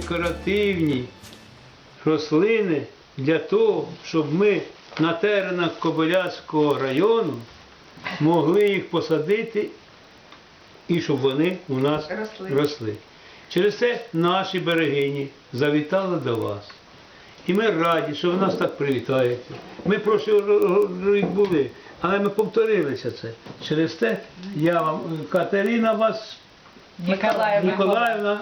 декоративні рослини для того, щоб ми на теренах Кобиляцького району могли їх посадити і щоб вони у нас Росли. росли. Через це наші берегині завітали до вас. І ми раді, що ви нас так привітаєте. Ми прошлий рік були, але ми повторилися це. Через те я вам, Катерина вас, Миколаївна. Ніколаївна,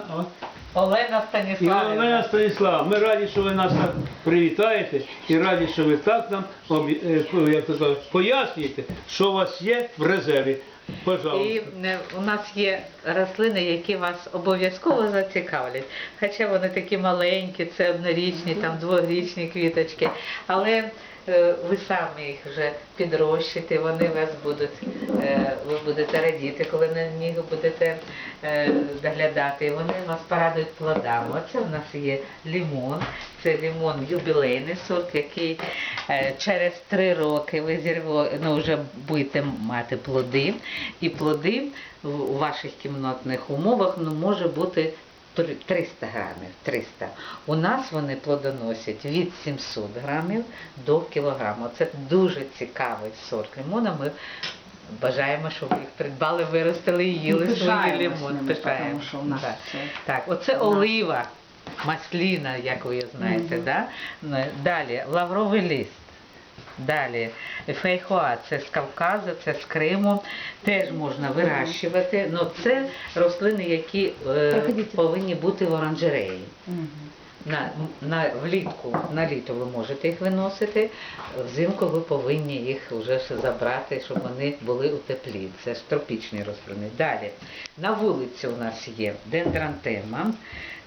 Олена і Станіславівна. Олена Станіслава. Ми раді, що ви нас так привітаєте і раді, що ви так нам е, як то пояснюєте, що у вас є в резерві. Пожалуйста. І е, у нас є рослини, які вас обов'язково зацікавлять. Хоча вони такі маленькі, це однорічні, там дворічні квіточки. Але ви самі їх вже підрощите, вони вас будуть, е, ви будете радіти, коли на них будете е, доглядати. Вони вас порадують плодами. Оце в нас є лімон. Це лімон юбілейний сорт, який е, через три роки ви зірво, ну, вже будете мати плоди. І плоди в- ваших кімнатних умовах ну, може бути 300 грамів. 300. У нас вони плодоносять від 700 грамів до кілограму. Це дуже цікавий сорт лимона. Ми бажаємо, щоб ви їх придбали, виростили і їли свої лимон. Пишаємо. що у нас Так. це Так, оце олива, масліна, як ви її знаєте. Мгм. Да? Далі лавровий лист. Далі фейхоа, це з Кавказу, це з Криму, теж можна вирощувати. Ну це рослини, які е, повинні бути в оранжереї. На, на влітку, на літо ви можете їх виносити, взимку ви повинні їх вже забрати, щоб вони були у теплі. Це ж тропічні рослини. Далі на вулиці у нас є дендрантема.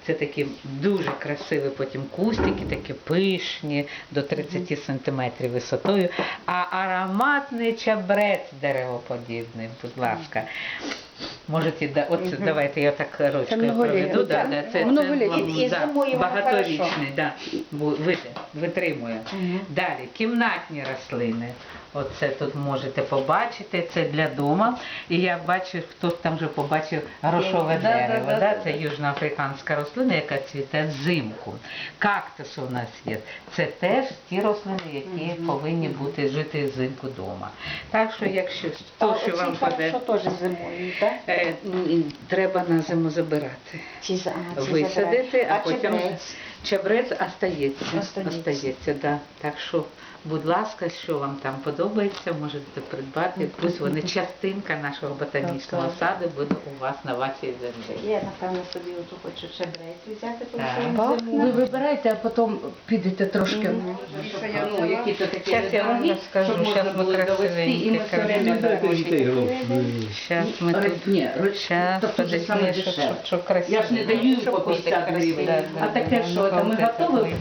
Це такі дуже красиві потім кустики, такі пишні, до 30 сантиметрів висотою. А ароматний чабрець деревоподібний, будь ласка. Можете, да, от Мгм. давайте я так ручкою проведу. Да, да, це, вам, І- да, багаторічний, да, витримує. Мгм. Далі, кімнатні рослини. Оце тут можете побачити, це для дома. І я бачу, хтось там вже побачив грошове Да, дерево. да, Да, да. Це южноафриканська рослина, яка цвіте взимку. Кактус у нас є. Це теж ті рослини, які Мгм. повинні бути жити взимку вдома. Так що, якщо то, що вам хорошо поде, теж зимою, так? е, м, треба на зиму забирати Чи за а, чи висадити, забирають? а потім чебрець? чабрець остається. Остається. Остається, да. Так що, будь ласка, що вам там подобається, можете придбати. Пусть вони частинка нашого ботанічного саду буде у вас на вашій землі. Я, напевно, собі оту хочу чебрець взяти, тому Так. що він Так, зимою. ви вибираєте, а потім підете трошки. Ну, які то такі Щас я вам розкажу, щоб щас ми було довести, красивенькі і ми все время. Зараз ми Ро- тут. Ні, Щас, саме подожди, щоб, щоб красиво. Я ж не даю їм по 50 гривень, а таке, що Ну, це ми готові,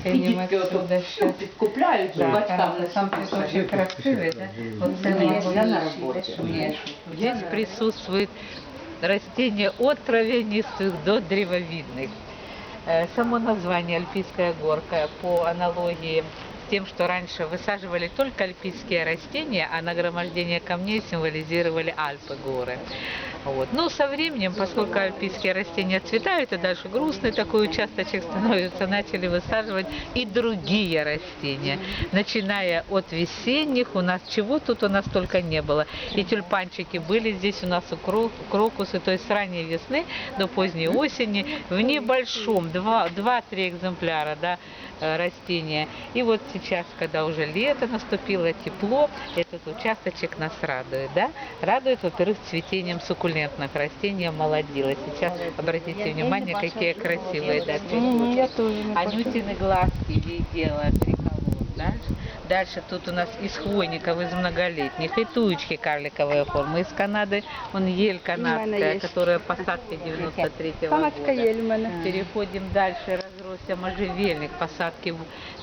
ото сюди щас. підкупляють, Да, батькам не сам цветочек красивый, да? Вот Ні, это я вот. на роботі. Ні. Здесь присутствует растения от травянистых до древовидных. Э, Само название «Альпийская горка» по аналогии с тем, что раньше высаживали только альпийские растения, а нагромождение камней символизировали Альпы, горы. Вот. Но со временем, поскольку альпийские растения цветают, и дальше грустный такой участочек становится, начали высаживать и другие растения. Начиная от весенних, у нас чего тут у нас только не было. И тюльпанчики были здесь у нас кро- крокусы, то есть с ранней весны до поздней осени в небольшом, два- два-три экземпляра, да, э, растения. И вот сейчас, когда уже лето наступило, тепло, этот участочек нас радует, да? Радует, во-первых, цветением суккулентных растений омолодило. Сейчас обратите внимание, какие красивые, да, Я цветочки. Анютины глазки видела триколор, да? Дальше тут у нас из хвойников, из многолетних, и туечки карликовой формы. Из Канады, он ель канадская, которая посадки 93-го Канадська года. мене. Переходим дальше, можжевельник посадки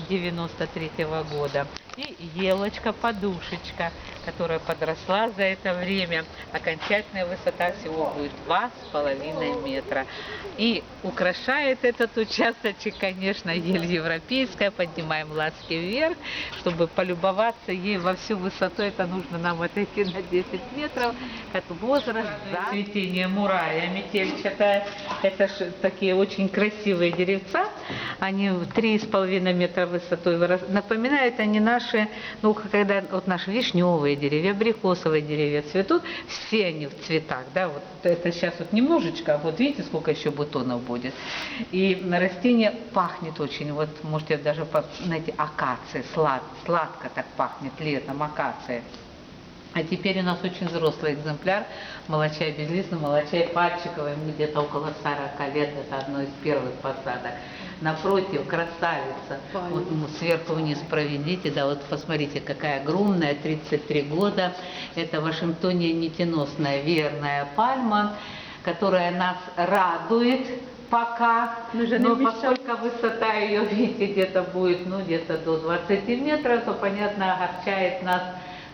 93 -го года. И елочка-подушечка, которая подросла за это время. Окончательная высота всего будет 2,5 метра. И украшает этот участочек, конечно, ель европейская. Поднимаем ласки вверх, чтобы полюбоваться ей во всю высоту. Это нужно нам отойти на 10 метров. Это возраст за цветение мурая метельчатая. Это ж такие очень красивые деревца. Они в 3,5 метра высотой. Напоминают они наши, ну, когда вот наши вишневые деревья, абрикосовые деревья цветут, все они в цветах, да, вот это сейчас вот немножечко, а вот видите, сколько еще бутонов будет. И растение пахнет очень, вот можете даже, знаете, акации, слад, сладко так пахнет летом, акация. А теперь у нас очень взрослый экземпляр, молочай безлистный, молочай пальчиковый, ему где-то около 40 лет, это одно из первых посадок. Напротив, красавица, вот м, сверху вниз проведите, да, вот посмотрите, какая огромная, 33 года, это Вашингтония нитеносная верная пальма, которая нас радует пока, но поскольку высота ее, видите, где-то будет, ну, где-то до 20 метров, то, понятно, огорчает нас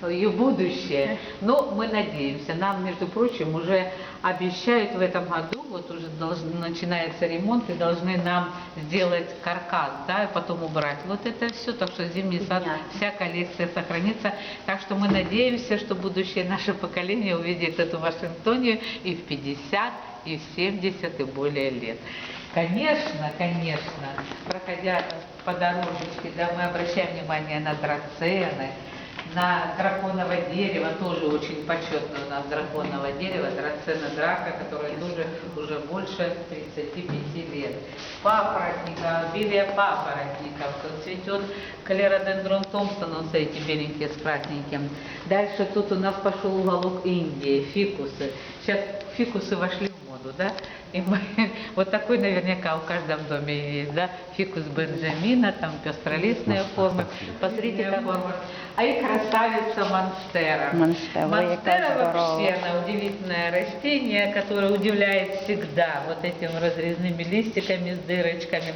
ее будущее. Но мы надеемся. Нам, между прочим, уже обещают в этом году, вот уже должен, начинается ремонт, и должны нам сделать каркас, да, и потом убрать вот это все. Так что зимний сад, вся коллекция сохранится. Так что мы надеемся, что будущее наше поколение увидит эту Вашингтонию и в 50, и в 70, и более лет. Конечно, конечно, проходя по дорожечке, да, мы обращаем внимание на драцены, на драконовое дерево, тоже очень почетно у нас драконовое дерево, драцена драка, которая тоже уже больше 35 лет. Папоротника, обилие папоротников, цветет калеродендрон Томпсон, вот эти беленькие с красненьким. Дальше тут у нас пошел уголок Индии, фикусы. Сейчас фикусы вошли в моду, да? И мы, вот такой наверняка в каждом доме есть, да? Фикус Бенджамина, там пестролистные формы. Посмотрите, как он. А и красавица Монстера. Монстера, Монстера вообще она удивительное растение, которое удивляет всегда вот этими разрезными листиками с дырочками.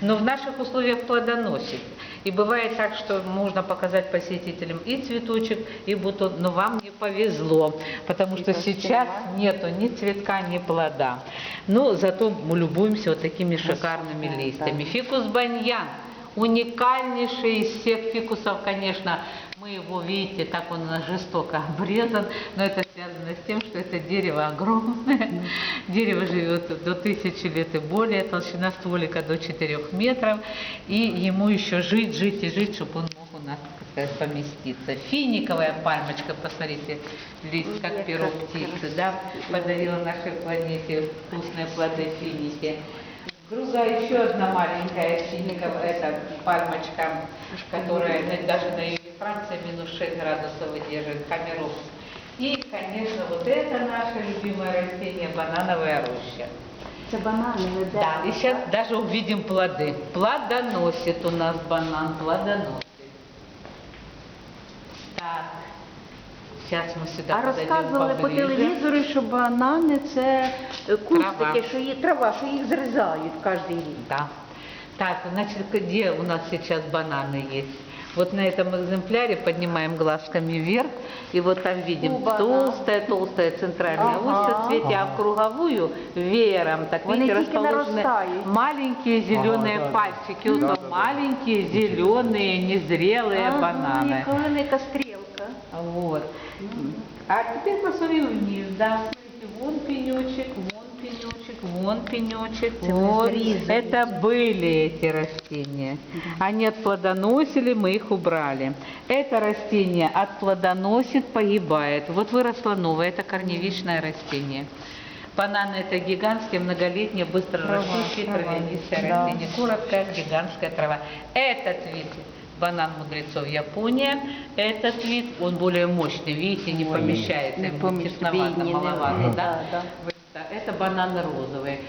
Но в наших условиях плодоносит. И бывает так, что можно показать посетителям и цветочек, и бутон, но вам не повезло, потому что сейчас нету ни цветка, ни плода. Но зато мы любуемся вот такими шикарными листьями. Фикус баньян. Уникальнейший из всех фикусов, конечно, мы его, видите, так он у нас жестоко обрезан, но это связано с тем, что это дерево огромное. Дерево живет до тысячи лет и более, толщина стволика до 4 метров, и ему еще жить, жить и жить, чтобы он мог нас сказать, поместиться. Финиковая пальмочка, посмотрите, лист как перо птицы, да, подарила нашей планете вкусные плоды финики. Груза еще одна маленькая финиковая, это пальмочка, которая даже на юге Франции минус 6 градусов выдерживает, хамерус. И, конечно, вот это наше любимое растение, банановая роща. Це банани, не Да, и сейчас даже увидим плоды. Плодоносит у нас банан, плодоносит. Так, сейчас мы сюда А подойдем розказували по поближе. телевізору, що банани це е, кустики, Трава. що їх трава, що їх зрізають кожен рік. Да. Так, значит, где у нас сейчас бананы есть? Вот на этом экземпляре поднимаем глазками вверх, и вот там видим Оба-на. толстая-толстая центральная Ага. ось соцветия, а в круговую веером, так Вони видите, тільки расположены наростають. маленькие зеленые пальчики, вот там маленькие зеленые незрелые бананы. Яка велика стрілка. Вот. А теперь посмотрим вниз, да, вон пенечек, вон пенечек, вон пенечек, вот. Это были эти растения. Они отплодоносили, мы их убрали. Это растение отплодоносит, погибает. Вот выросло новое, это корневищное растение. Бананы это гигантские, многолетние, быстро растущие травянистые да. растения. Короткая гигантская трава. Этот вид банан мудрецов Япония. Этот вид, он более мощный, видите, не помещается, не ему тесновато, маловато, да, да? да. Да, Это бананы розовые.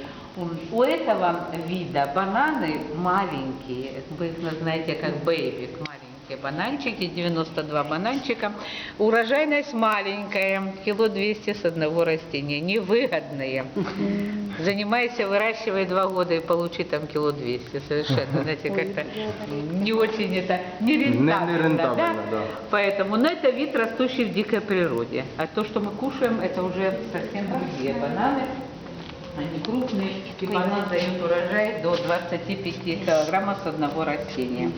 У этого вида бананы маленькие, вы их знаете как бэйбик, маленькие. Маленькие бананчики, 92 бананчика. Урожайность маленькая, кило 200 с одного растения, невыгодные. Занимайся, выращивай два года и получи там кило 200. Совершенно, знаете, как-то не очень это, не рентабельно. Не- не рентабельно, да. Поэтому, но это вид, растущий в дикой природе. А то, что мы кушаем, это уже совсем другие бананы. Они крупные, и банан дает урожай до 25 килограммов с одного растения.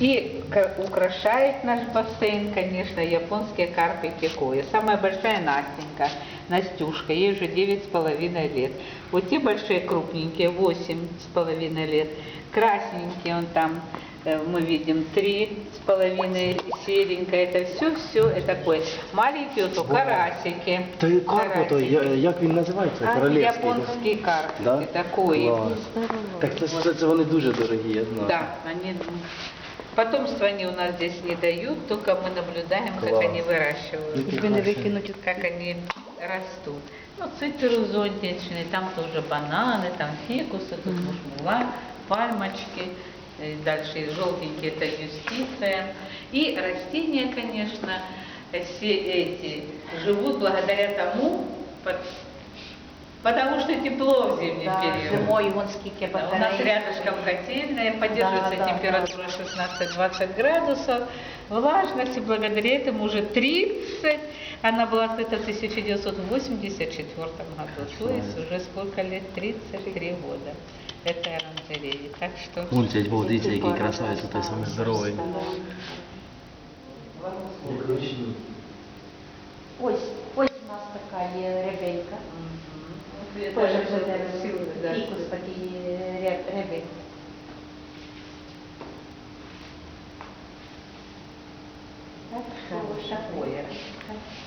И к- украшает наш бассейн, конечно, японские карпики кои. Самая большая Настенька, Настюшка, ей уже 9,5 лет. Вот те большие крупненькие, 8,5 лет. Красненькие он там, э, мы видим, 3,5 серенькая. Это все-все это такое. Маленькие вот карасики. То є карпо, то Карасики. я- як він називається? А, Королевський. японский карп. Да? Такой. Клас. Так це, це, це вони дуже дорогі, я знаю. Да, они Потомство они у нас здесь не дают, только мы наблюдаем, как Класс. они выращивают, выкинуть, как они растут. Ну, цитрус зонтичный, там тоже бананы, там фикусы, тут мушмула, пальмочки, и дальше желтенькие это юстиция. И растения, конечно, все эти живут благодаря тому, под- потому что тепло в зимний Да, период. Зимою вон скільки Да, батарей. У нас рядышком котельная, поддерживается Да, да, температура 16-20 градусов, влажность, и благодаря этому уже 30, она была открыта в 1984 году, то есть уже сколько лет? 33 года этой оранжереи. Так что... Вон цей, бо, дивіться, який красавець, той самий здоровий. Ось, ось у нас така є ребейка. Мгм. Теж Это вже красиво, да. фікус такий ре- ребейк. Так що Что ось такое?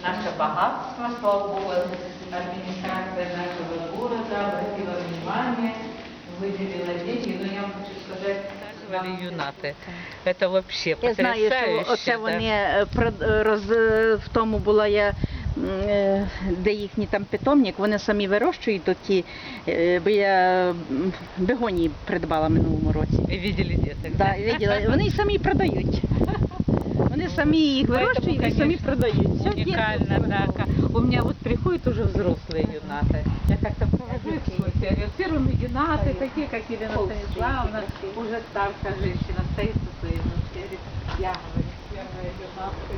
Наше богатство, слава Богу, администрация нашего города обратила внимание, выделила деньги, но я вам хочу сказать, показывали юнаты. Это вообще Я знаю, що потрясающе. оце да. вони е, прод- е, роз е, в тому була я. м, е, Де їхній там питомник, вони самі вирощують тут ті, е, бо я м, бегонії придбала минулому році. И видели деток. Да, виділа. Вони й самі продають. Вони самі їх Поэтому, вирощують і самі конечно, продають. Все Уникально, да. У меня вот приходят уже взрослые юнаты. Я как-то провожу экскурсию, я говорю, первые юнаты, такие, как Елена Станиславовна, уже старшая женщина, стоит со своей внучкой, говорит, я, говорит, первая юнатка.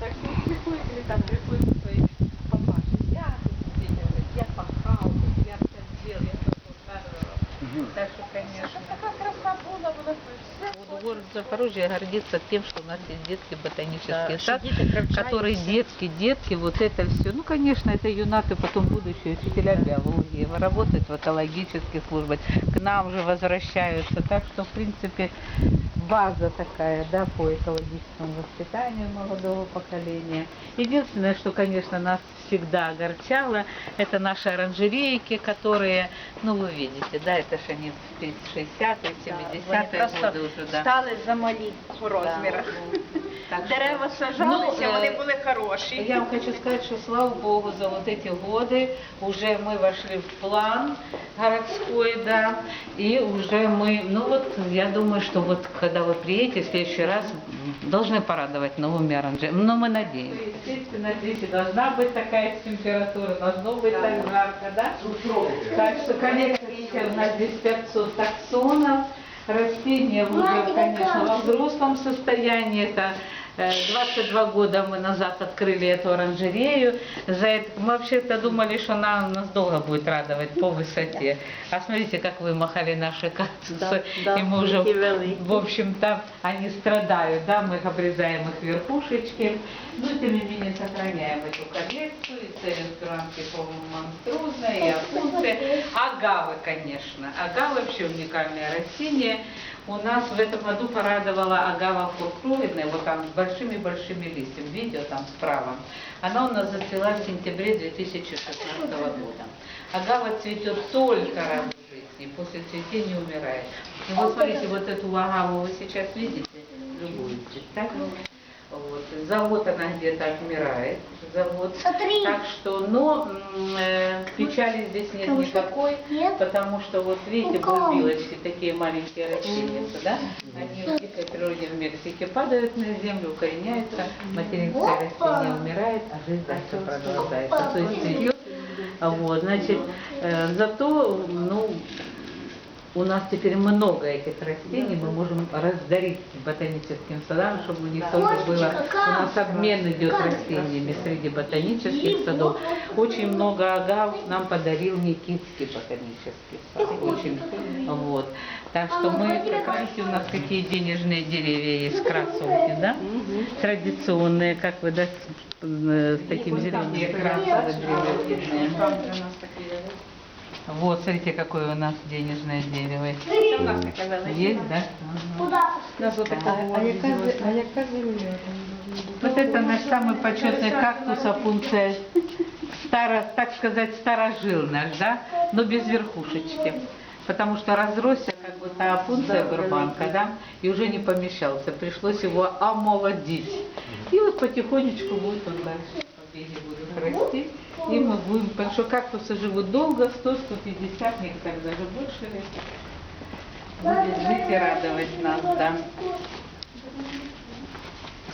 Так что приходит, или там приходит Так что, конечно. Город Запорожье гордится тем, что у нас есть детский ботанический сад, который детки, детки, вот это все. Ну, конечно, это юнаты, потом будущие учителя биологии, работают в экологических службах, к нам уже возвращаются. Так что, в принципе, база такая, да, по экологическому воспитанию молодого поколения. Единственное, что, конечно, нас всегда огорчало, это наши оранжерейки, которые, ну, вы видите, да, это же они в 60-е, 70-е годы уже, да. стали замалі по розмірах. Так что- Дерева сажалися, Ну, вони е, були хороші. Я вам хочу сказать, что слава Богу, за вот эти годы уже мы вошли в план городской, да, и уже мы, ну вот, я думаю, что вот когда вы приедете в следующий раз, должны порадовать новыми оранжереями. Но мы надеемся. Естественно, здесь и должна быть такая температура, должно быть так жарко, да? Так что, конечно, у нас здесь 500 таксонов, растения уже, конечно, во взрослом состоянии, это 22 года мы назад открыли эту оранжерею. За это мы вообще-то думали, что она нас долго будет радовать по высоте. А смотрите, как вымахали наши кактусы. Да, да, И мы уже, в общем-то, они страдают, да, мы их обрезаем их верхушечки. Но тем не менее сохраняем эту коллекцию. И целинструанки, по-моему, монструзные, и опунции. Агавы, конечно. Агавы вообще уникальное растение. У нас в этом году порадовала агава фуркруидная, вот там с большими-большими листьями, видео там справа. Она у нас зацвела в сентябре 2016 года. Агава цветет только раз в жизни, после цветения умирает. И вот смотрите, вот эту агаву вы сейчас видите, любуетесь, так? Вот. Завод она где-то отмирает, завод. Смотри. Так что, но э, печали здесь нет что- никакой, Нет? потому что вот видите, Какого? бульбилочки, такие маленькие растения, да? Они в дикой природе в Мексике падают на землю, укореняются, материнское растение умирает, а жизнь дальше продолжается. То есть. А Вот, значит, э, зато, ну, у нас теперь много этих растений, мы можем раздарить ботаническим садам, чтобы у них тоже было, у нас обмен идет растениями среди ботанических садов. Очень много агав нам подарил Никитский ботанический сад, очень, вот. Так что мы, знаете, у нас какие денежные деревья есть, красовки, да? Традиционные, как вы, да, с, э, таким зеленым древовидные. Вот, смотрите, какое у нас денежное дерево. Есть, да? Куда? Вот это наш самый почетный кактус опунция. Старо, так сказать, старожил наш, да? Но без верхушечки. Потому что разросся как бы та опунция горбанка, да? И уже не помещался. Пришлось его омолодить. И вот потихонечку будет он дальше побеги будут расти. И мы будем, потому что кактусы живут долго, 100-150, некоторые даже больше лет. Будет жить и радовать нас, да.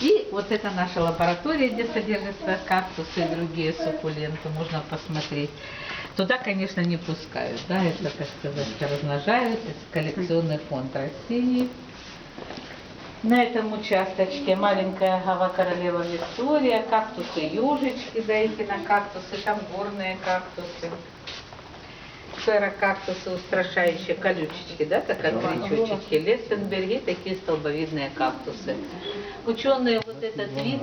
И вот это наша лаборатория, где содержатся кактусы и другие суккуленты, можно посмотреть. Туда, конечно, не пускают, да, это, так сказать, размножают, это коллекционный фонд растений. На этом участочке маленькая гава королева Виктория, кактусы ежички, да, кактусы, там горные кактусы. кактусы устрашающие колючечки, да, так как крючочки, Лестенберги, такие столбовидные кактусы. Ученые вот этот вид,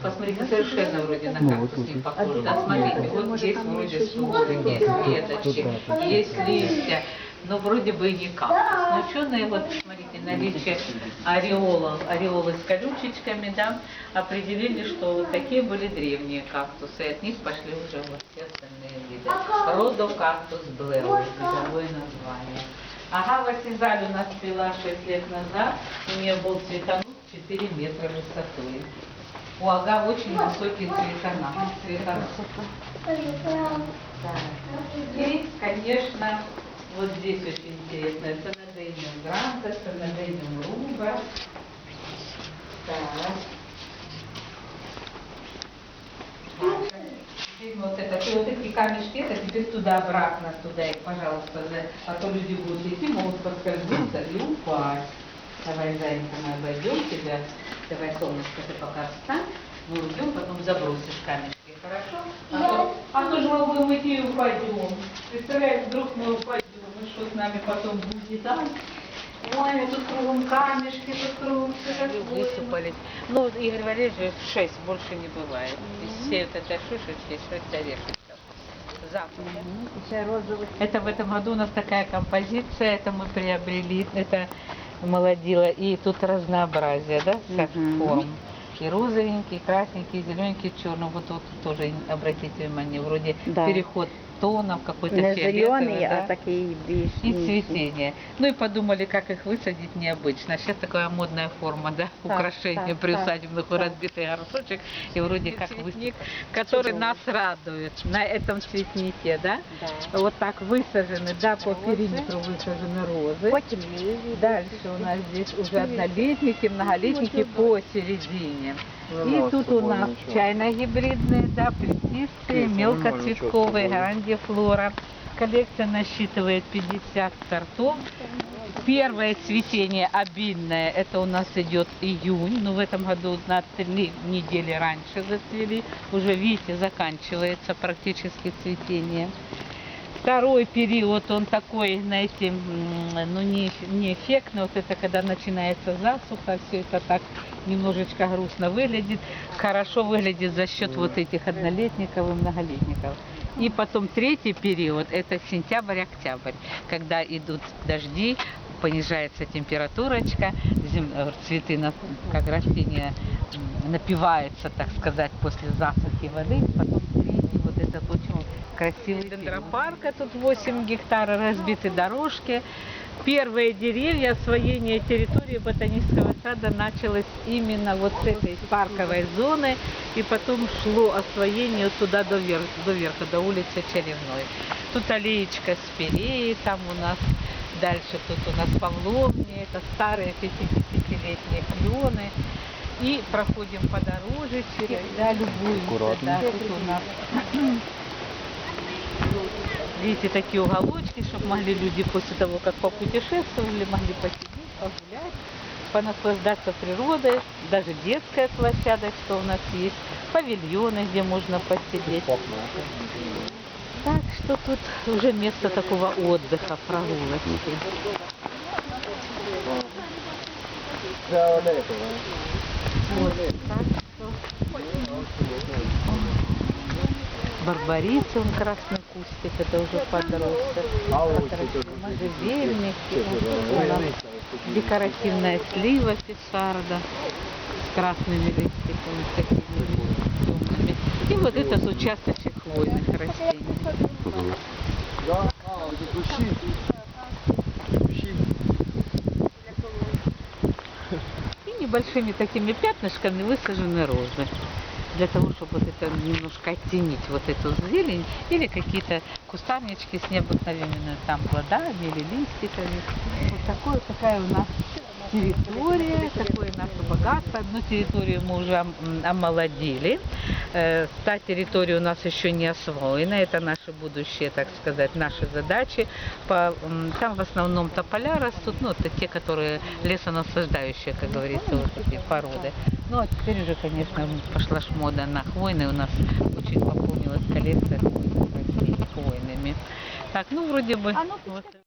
посмотрите, совершенно вроде на кактус не похож, да, смотрите, вот есть вроде есть? веточки, есть листья, но вроде бы и не кактус. Но ученые, вот смотрите, наличие ореолов, ореолы с колючечками, да, определили, что вот такие были древние кактусы, и от них пошли уже вот все остальные виды. Родокактус блеус, видовое название. Агава Сизаль у нас цвела 6 лет назад, у нее был цветонос 4 метра высотой. У агав очень высокий цветонос. цветонос. И, конечно, вот здесь очень интересно, Санадейниум гранта, Санадейниум руба. Так. Теперь вот это, ты вот эти камешки, это теперь туда-обратно, туда их, пожалуйста, за- а то люди будут идти, могут поскользнуться и упасть. Давай, зайка, мы обойдем тебя. Давай, солнышко, ты пока встань. Мы уйдем, потом забросишь камешки, хорошо? А то, а то же мы будем идти и упадем. Представляешь, вдруг мы упадем, что с нами потом будет, а? Ой, тут кругом камешки, тут кругом все высыпались. Ну, Игорь Валерьевич, шесть, больше не бывает. Из всей вот этой шишечки шесть орешков. Запах. Это в этом году у нас такая композиция, это мы приобрели, это молодила, и тут разнообразие, да, всяких Мгм. форм. И розовенький, и красненький, и зелененький, и черный. Вот тут тоже обратите внимание, вроде Да. переход тонов какой-то Не фиолетовый, зелений, да? а такий більш и інший. цветение. Ну и подумали, как их высадить необычно. Сейчас такая модная форма, да, Так, украшение так, при так, усадебных так. разбитый горшочек и вроде как цветник, который нас радует на этом цветнике, да? Да. Вот так высажены, да, по периметру высажены розы. Потім ліві. Дальше у нас здесь уже однолетники, многолетники посередине. И тут у нас чайно-гибридные, да, плетистые, мелкоцветковые, грандифлора. Коллекция насчитывает 50 сортов. Первое цветение обильное, это у нас идет июнь, но в этом году на три недели раньше зацвели. Уже, видите, заканчивается практически цветение. Второй период, он такой, знаете, ну не, не эффектный, вот это когда начинается засуха, все это так немножечко грустно выглядит. Хорошо выглядит за счет вот этих однолетников и многолетников. И потом третий период, это сентябрь-октябрь, когда идут дожди, понижается температурочка, зем- э, цветы, на- как растения м, напиваются, так сказать, после засухи воды, потом третий вот этот очень красивый дендропарка. Тут 8 гектаров, разбиты дорожки. Первые деревья, освоение территории ботанического сада началось именно вот с этой парковой зоны, и потом шло освоение туда до верха, до, верха, до улицы Черевной. Тут аллеечка спиреи, там у нас дальше тут у нас Павловни, это старые 50-летние клены. И проходим по дороге через, да, любуемся, да, тут у нас Видите, такие уголочки, чтобы могли люди после того, как попутешествовали, могли посидеть, погулять, понаслаждаться природой, даже детская площадочка у нас есть, павильоны, где можно посидеть. Так что тут уже место такого отдыха, прогулочки. Вот, так что Барбарицы, он красный кустик, это уже подросток. Можжевельник, вот у нас декоративная слива писарда с красными листиками, такими темными. И вот этот участочек хвойных растений. И небольшими такими пятнышками высажены розы для того, чтобы вот это немножко оттенить вот эту зелень или какие-то кустарнички с необыкновенными там плодами или листиками. Вот такое, такая у нас территория, такое наше богатство. Одну территорию мы уже ом- омолодили. Э, Та территория у нас еще не освоена. Это наши будущие, так сказать, наши задачи. Там в основном тополя растут, ну, это те, которые лесонасаждающие, как говорится, вот эти породы. Ну, а теперь уже, конечно, пошла ж мода на хвойные. У нас очень пополнилась коллекция хвойными. Так, ну, вроде бы... вот.